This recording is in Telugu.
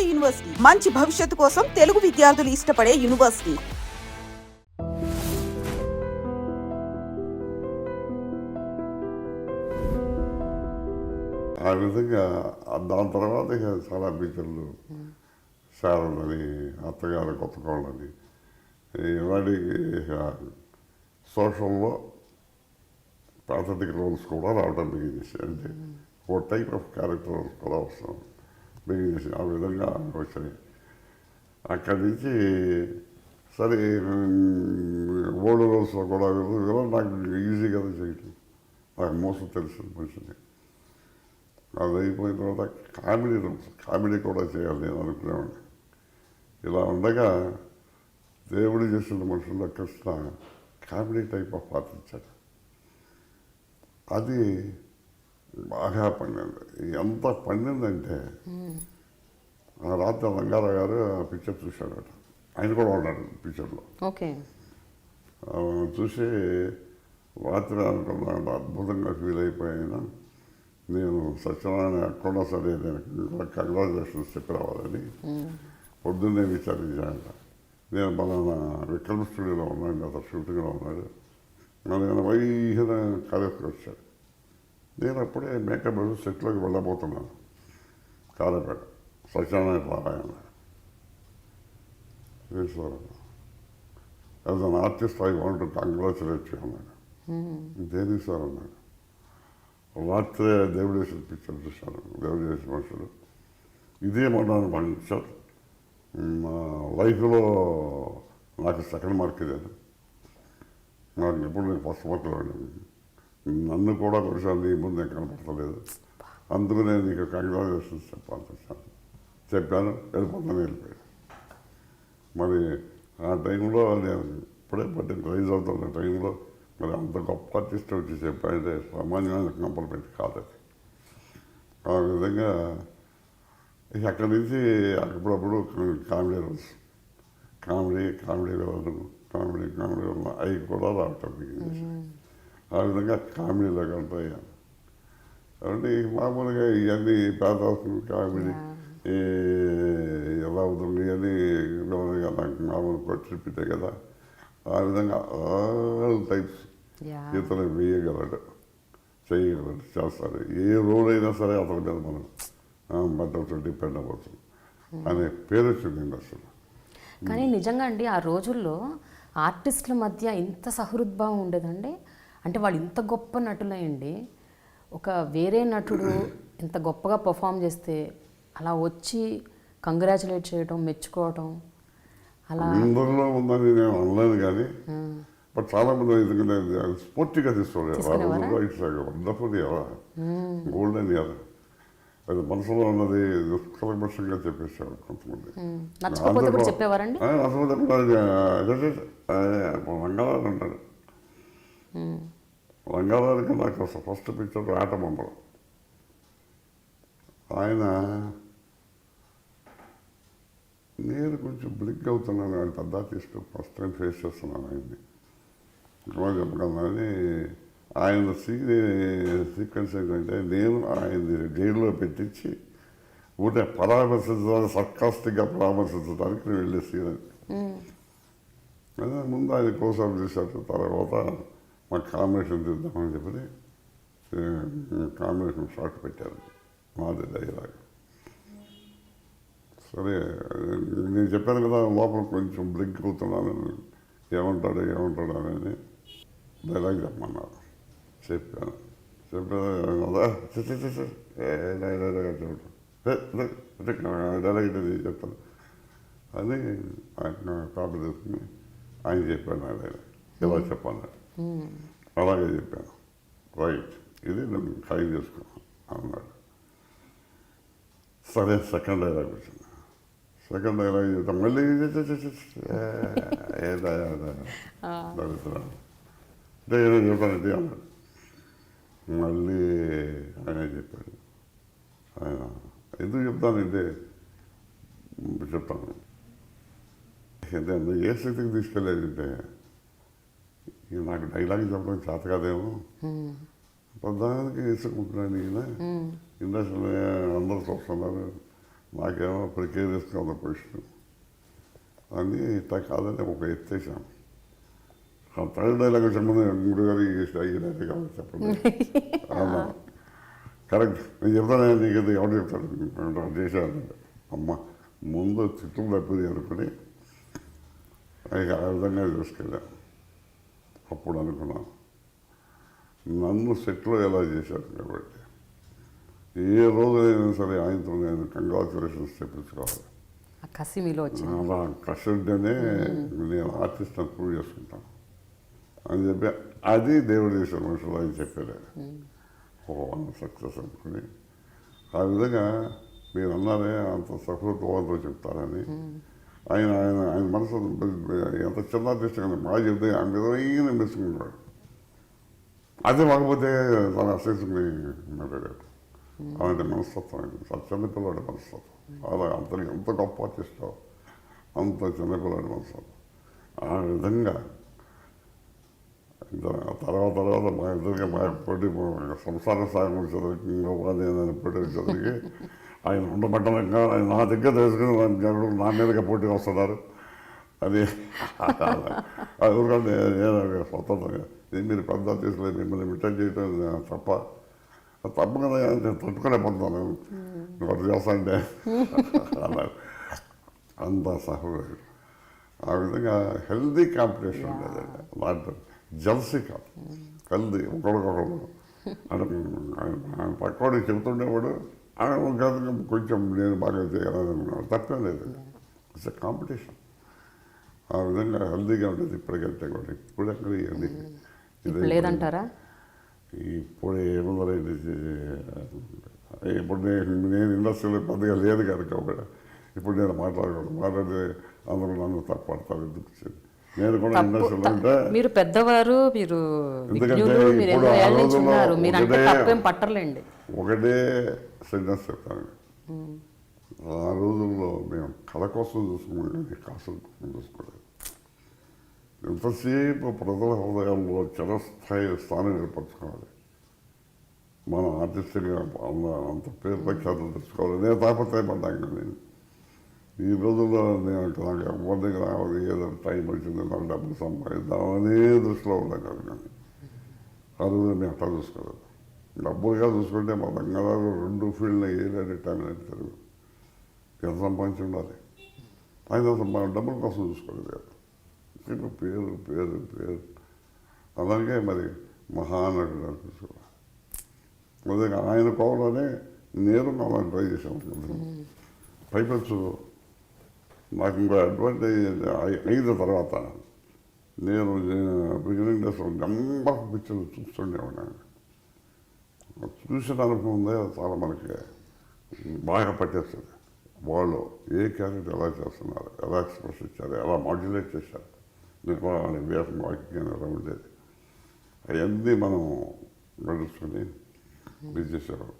నాడు యూనివర్సిటీ. మంచి భవిష్యత్తు కోసం తెలుగు విద్యార్థులు ఇష్టపడే యూనివర్సిటీ. ఆ విధంగా దాని తర్వాత ఇక చాలా పిక్చర్లు శారదని అత్తగారు కొత్త కోళ్ళని ఇలాంటికి సోషల్లో పాథటిక్ రోల్స్ కూడా రావడం బిగినేసి అంటే ఒక టైప్ ఆఫ్ క్యారెక్టర్ రోల్స్ కూడా వస్తాం బిజినెస్ ఆ విధంగా వచ్చాయి. అక్కడి నుంచి సరే ఓల్డ్ రోల్స్లో కూడా ఇలా నాకు ఈజీగా చేయటం నాకు మోసం తెలిసిన మనిషిని. అది అయిపోయిన తర్వాత కామెడీ రూమ్స్ కామెడీ కూడా చేయాలి నేను అనుకునేవాడిని. ఇలా ఉండగా దేవుడు చేసిన మనుషుల్లో కృష్ణ కామెడీ టైప్ ఆఫ్ పాత్ర ఇచ్చాడు అది బాగా పండింది. ఎంత పండిందంటే ఆ రాత్రి రంగారావు గారు ఆ పిక్చర్ చూశాడట. ఆయన కూడా ఉన్నాడు పిక్చర్లో ఓకే. చూసి రాత్రి అనుకున్నాను అద్భుతంగా ఫీల్ అయిపోయాను నేను సత్యనారాయణ ఎక్కడున్నా సరే నేను కంగ్రాచులేషన్స్ చెప్పి రావాలని పొద్దున్నే విచారించాను నేను బలానా విక్రమ్ స్టూడియోలో ఉన్నాను అతను షూటింగ్లో ఉన్నాడు. నేను వైహన కాలేజ్కి వచ్చాడు నేను అప్పుడే మేకప్ సెట్లోకి వెళ్ళబోతున్నాను. Kalepeta Satyanarayana Ramayana as an artist I want congratulate you అన్నాడు. దేనికి సార్ అన్నాడు. రాత్రే దేవుడు చేసిన పిక్చర్ చూశాను. దేవుడు చేసిన మనుషులు. ఇదే మొన్న పండించారు నా లైఫ్లో నాకు సెకండ్ మార్క్ ఇదే నాకు ఎప్పుడు నేను ఫస్ట్ మార్కులో నన్ను కూడా కొరిశాను నీ ముందు నేను కనపడతలేదు అందుకు నేను నీకు కంగ్రాచులేషన్స్ చెప్పాల్సి వచ్చాను చెప్పాను వెళ్ళిపోతాను వెళ్ళిపోయాను. మరి ఆ టైంలో నేను ఇప్పుడే పట్టి రైజ్ అవుతున్న టైంలో మరి అంత గొప్ప ఆర్టిస్ట్ వచ్చి చెప్పారంటే సామాన్యమైన కంప్లిమెంట్ కాదు అది. ఆ విధంగా ఎక్కడి అక్కడి నుంచి అప్పుడప్పుడు కామెడీ రోజు కామెడీ కామెడీ కామెడీ కామెడీ అవి కూడా రావటం ఆ విధంగా కామెడీలో కలిపోయాను కాబట్టి మామూలుగా ఇవన్నీ పేదవాసం కామెడీ ఈ ఎలా అవుతుంది ఇవన్నీ నాకు మామూలు కొట్టిపితే కదా ఆ విధంగా ఆల్ టైప్స్ ఇతను వేయగలడు చేయగలడు చేస్తాడు ఏ రోల్ అయినా సరే అతని మీద మనం బట్టలతో డిపెండ్ అవ్వచ్చు అనే పేరు వచ్చింది ఇండస్ట్రీలో కానీ నిజంగా అండి ఆ రోజుల్లో ఆర్టిస్టుల మధ్య ఇంత సహృద్భావం ఉండేదండి. అంటే వాళ్ళు ఇంత గొప్ప నటులయండి ఒక వేరే నటుడు ఇంత గొప్పగా పర్ఫామ్ చేస్తే అలా వచ్చి కంగ్రాచులేట్ చేయడం మెచ్చుకోవడం అలా అందరిలో ఉందని నేను అనలేను కానీ బట్ చాలా మంది ఎందుకంటే స్పోర్టివ్గా తీసుకోలేదు ఇట్స్ వండర్ఫుల్ ఎలా గోల్డెన్ ఇయర్ అది మనసులో ఉన్నది నిష్కల్మషంగా చెప్పేసారు కొంతమంది. నచ్చకపోతే కూడా చెప్పేవారండి రంగారావు ఉంటాడు రంగారావుకి నాకు ఫస్ట్ పిక్చర్ ఆట బొమ్మలు. ఆయన నేను కొంచెం బ్లిక్ అవుతున్నాను ఆయన పెద్ద తీసుకుని ఫస్ట్ టైం ఫేస్ చేస్తున్నాను ఆయన్ని. ఇంకా చెప్పగలను? అని ఆయన సీ సీక్వెన్స్ ఏంటంటే నేను ఆయన్ని జైల్లో పెట్టించి ఊటే పరామర్శించడానికి సర్కాస్టిక్గా పరామర్శించడానికి నేను వెళ్ళే సీన్ అది. అదే ముందు ఆయన కోసం చేశారు తర్వాత మాకు కాంబినేషన్ చూద్దామని చెప్పి కాంబినేషన్ షాట్ పెట్టారు. మాది డైలాగ్ సరే నేను చెప్పాను కదా లోపల కొంచెం బ్లింక్ అవుతున్నాను ఏమంటాడు ఏమంటాడు అనేది డైలాగ్ చెప్పమన్నారు. చెప్పాను. చెప్పాను కదా ఏ డైలాగ్ చెప్పాను డైలాగ్ చెప్తాను. అని ఆయన కాపీ తీసుకుని ఆయన చెప్పాను ఆయన. ఇలా చెప్పాను అలాగే చెప్పాను. రైట్ ఇది నేను ఖాళీ చేసుకున్నాను అన్నాడు. సరే సెకండ్ డైలాగ్ వచ్చింది. సెకండ్ డైలాగ్ చెప్తాం మళ్ళీ ఇది. ఏ. అంటే ఏదో చెప్తానంటే అన్నాడు. మళ్ళీ ఆయన చెప్పాడు. ఆయన ఎందుకు చెప్తానంటే చెప్తాను అంటే నువ్వు ఏ స్థితికి తీసుకెళ్ళాడంటే ఇక నాకు డైలాగ్ చెప్పడం చేత కాదేమో. ప్రధానికి వేసుకుంటున్నాను ఈయన. ఇండస్ట్రీలో అందరూ చూస్తున్నారు. నాకేమో ప్రికేరియస్గా ఉన్న పొజిషన్ అని ఇట్లా కాదని ఒక ఎత్తేసాను ఆ థర్డ్ డైలాగ్ చెప్పండి గుడి గారు ఈ కాబట్టి చెప్పండి. అవునా కరెక్ట్. నేను చెప్తాను నీకు ఇది ఎవరు చెప్తాడు చేశాను అమ్మ ముందు చిత్రం తప్పింది అనుకుని ఆ విధంగా చూసుకెళ్ళాను అప్పుడు అనుకున్నాను నన్ను సెట్లో ఎలా చేశారు కాబట్టి. ఏ రోజైనా సరే ఆయనతో నేను కంగ్రాచులేషన్స్ చెప్పించుకోవాలి. కసి మీలో అలా కష్టంటేనే నేను ఆర్టిస్ట్ అని ప్రూవ్ చేసుకుంటాను. అని చెప్పి అది దేవుడు చేసే మనుషులు అని చెప్పారు. ఓ సక్సెస్ అనుకుని. ఆ విధంగా మీరు అన్నారే అంత సఫలత్వంతో చెప్తారని. ఆయన ఆయన ఆయన మనసు ఎంత చిన్న ఆర్టిస్ట్ బాగా చెప్తే ఆ విధమైన మెచ్చుకుంటాడు అదే మాకపోతే చాలా అసెస్ని మాట్లాడాడు. అలాంటి మనస్తత్వం ఆయన చాలా చిన్నపిల్లాడి మనస్తత్వం. అలా అంత ఎంత గొప్ప ఆర్టిస్టో అంత చిన్నపిల్లాడి మనస్తత్వం. ఆ విధంగా తర్వాత తర్వాత మా ఇద్దరికి మా పోటీ సంసార సాగం చదివి నేను పోటీ చదివి ఆయన ఉండబట్టంగా ఆయన నా దగ్గర తెలుసుకుని జనులు నా మీదగా పోటీ వస్తున్నారు. అది అది ఊరుకంటే నేను స్వతంత్రంగా ఇది మీరు పెద్ద తీసుకుని మిమ్మల్ని మిట్టం చేయటం తప్ప అది తప్పు కదా నేను తట్టుకోలేకపోతున్నాను ఒకటి చేస్తాంటే అన్నారు. అంత సహోదరుడు. ఆ విధంగా హెల్దీ కాంపిటీషన్ ఉండేదండి దాంట్లో జల్సీ కాదు. హెల్దీ ఒకరికొకరు అంటే ఆయన- పక్కవాడికి చెబుతుండేవాడు కొంచెం నేను బాగా చేయాలని తప్పేం లేదు. ఇట్స్ కాంపిటీషన్ ఆ విధంగా హెల్దీగా ఉండేది ఇప్పటికంటే కూడా. ఇప్పుడు ఎక్కడ ఇవన్నీ ఇప్పుడు లేదంటారా? ఇప్పుడు ఏముందో ఇప్పుడు నేను నేను ఇండస్ట్రీలో పెద్దగా లేదు కనుక కూడా ఇప్పుడు నేను మాట్లాడకూడదు మాట్లాడితే అందరూ నన్ను తప్పడతారు. ఎందుకు. నేను కూడా ఇండస్ట్రీలో ఉంటే మీరు పెద్దవారు మీరు ఎందుకంటే మీరు ఇప్పుడు ఆ రోజుల్లో ఒకటే- పట్టర్లేండి. ఒకటే సెంటెన్స్ చెప్తాను ఆ రోజుల్లో మేము కళ కోసం చూసుకున్నాం కానీ కాసుల కోసం చూసుకోలేదు. ఎంతసేపు ప్రజల హృదయాల్లో చిరస్థాయి స్థానం ఏర్పరచుకోవాలి. మన ఆర్టిస్ట్గా అంత అంత పేరు ప్రఖ్యాతులు తెచ్చుకోవాలి. నేను తాపత్రయపడ్డాను నేను. ఈ రోజుల్లో నేను నాకు ఎవరి దగ్గర రావాలి ఏదో టైం వచ్చింది నాకు డబ్బులు సంపాదిద్దామనే దృష్టిలో ఉన్నాను కదా కానీ ఆ రోజు మేము అట్లా చూసుకోలేదు. డబ్బులుగా చూసుకుంటే మా బంగారాలు రెండు ఫీల్డ్లో ఏరియా టైం అనేది తెలుగు ఎంత సంపాదించి ఉండాలి పైన సంపా డబ్బుల కోసం చూసుకోలేదు ఇంకా పేరు పేరు పేరు. అలాగే మరి మహానటుడు అనిపించుకోవాలి అదే ఆయన కోవలోనే నేను అలా ట్రై చేశాను పైపెచ్చు. నాకు ఇంకో అడ్వాంటేజ్ అయిన తర్వాత నేను బిగినింగ్ డేస్ నెంబర్ పిక్చర్లు చూస్తుండేవాడిని. చూసిన అనుభవం ఉందే? అది చాలా మనకి బాగా పట్టేస్తుంది. వాళ్ళు ఏ క్యారెక్టర్ ఎలా చేస్తున్నారు? ఎలా ఎక్స్ప్రెస్ ఇచ్చారు? ఎలా మాడ్యులేట్ చేశారు? నిర్మాణాన్ని వేసం వాక్యం ఎలా ఉండేది? అవన్నీ మనం నడుచుకుని ఇది చేసేవారు